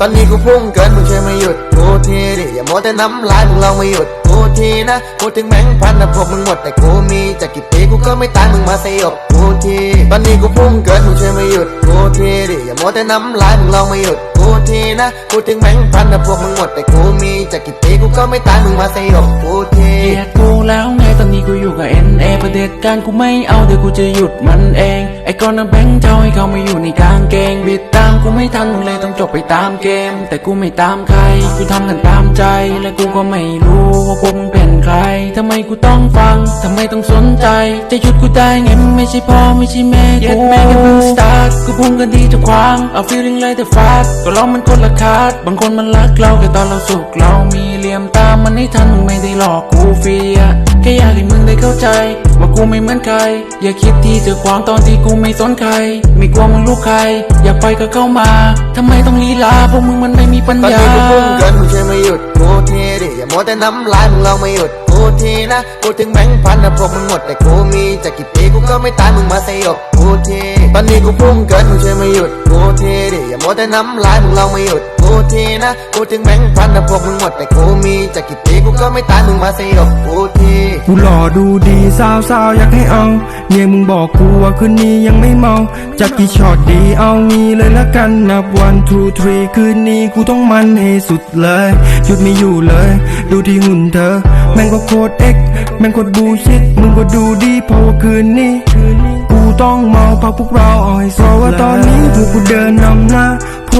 ตอนนี้กูพุ่งเกินมึงช่วยมาหยุดกูทีดิอย่ามัวแต่น้ำลายมึงลองมาหยุดกูทีนะพูถึงแบงค์พันนะพวกมึงหมดแต่กูมีจะกี่ปีกูก็ไม่ตายมึงมาสยบกูทีตอนนี้กูพุ่งเกินมึงช่วยมาหยุดกูทีดิอย่ามัวแต่น้ำลายมึงลองมาหยุดกูทีนะพูถึงแบงค์พันนะพวกมึงหมดแต่กูมีจะกี่ปีกูก็ไม่ตายมึงมาสยบกูทีเกลียดกูแล้วไงตอนนี้กูอยู่กับ NA ประเด็จการกูไม่เอาเดี๋ยวกูจะหยุดมันเองไอ้ก้อนน้ำแบงค์เจ้าให้เขามาอยู่ในกางเกงบิด กูไม่ทันมึงเลยต้องจบไปตามเกม แต่กูไม่ตามใคร กูทำกันตามใจ และกูก็ไม่รู้ว่าพวกมึงเป็นใครทำไมกูต้องฟังทำไมต้องสนใจ จะหยุดกูได้ไงมึงไม่ใช่พ่อไม่ใช่แม่กูแม่แค่เพิ่งสตาร์ทกูพุ่งกันที่จะขวางเอา feeling like the fast ก็เรามันคนละคาดบางคนมันรักเราแค่ตอนเราสุขเรามีเหลี่ยมตามมันให้ทันมึงไม่ได้หลอกกูฟรีอะ แค่อยากให้มึงได้เข้าใจว่ากูไม่เหมือนใคร อย่าคิดที่จะขวางตอนที่กูไม่สนใคร ไม่กลัวมึงลูกใคร อยากไปก็เข้ามาทำไมต้องลีลาพวกมึงมันไม่มีปัญตอนญานี้กูพุ่งเกินมึงช่วยมาหยุดกูทีดิอย่ามัวแต่น้ำลายมึงลองมาหยุดกูทีนะพูดถึงแบงค์พันนะพวกมึงหมดแต่กูมีจะกี่ปีกูก็ไม่ตายมึงมาสยบกูทีตอนนี้กูพุ่งเกินมึงช่วยมาหยุดกูทีดิอย่ามัวแต่น้ำลายมึงลองมาหยุด กูทีนะพูถึงแบงค์พันนะพวกมึงหมดแต่กูมีจะกี่ปีกูก็ไม่ตายมึงมาสยบกูทีกูหล่อดูดีสาวสาวๆอยากให้เอาเมียมึงบอกกูว่าคืนนี้ยังไม่เมาจากกี่ช็อตดีเอางี้เลยละกันนับ one two three คืนนี้กูต้องมันให้สุดเลยหยุดไม่อยู่เลย ดูที่หุ่นเธอ แม่งก็โคตรเอ็กแม่งโคตรบูชิดมึงก็ดูดีเพราะว่าคืนนี้กูต้องเมาพักพวกเราอาให้สว่าตอนนี้พวกกูเดินนำหน้า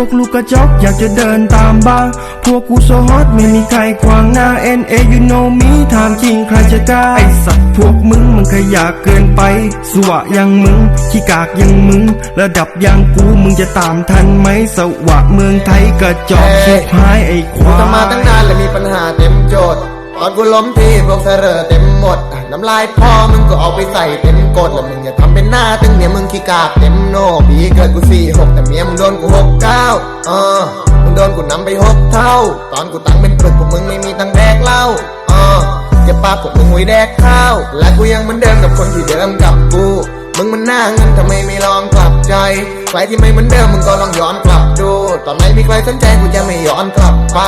วกลูกกระจอกอยากจะเดินตามบ้าง พวกกูโซฮอตไม่มีใครขวางหน้า N A you know me ถามจริงใครจะกล้าไอสัตว์พวกมึงมันขยะเกินไป สวะยังมึงขี้กากยังมึง ระดับยังกูมึงจะตามทันไหมสวะเมืองไทยกระจอกชิบหายไอคกูทำมาตั้งนานและมีปัญหาเต็มโจทย์ ตอนกูล้มที่พวกเธอเรอเต็มหมด น้ำลายพ่อมึงก็เอาไปใส่เต็มกดแล้วมึงอย่าทำเป็นหน้าตึงเนี่ยมึงขี้กากเต็มโนปีเกิดกูสี่หกแต่เมียมึงโดนกูหกเก้าเออมึงโดนกูนำไปหกเท่า ตอนกูตังเป็นปึกพวกมึงไม่มีตังแดกเหล้าเอออย่าปาพวกมึงไว้แดกข้าว และกูยังเหมือนเดิมกับคนที่เดิมกับกูมึงมันหน้าเงินทำไมไม่ลองกลับใจ ใครที่ไม่เหมือนเดิมมึงก็ลองย้อนกลับดู ตอนไหนมีใครสนใจกูจะไม่ย้อนกลับไป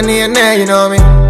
ก็เนียนแน่ you know me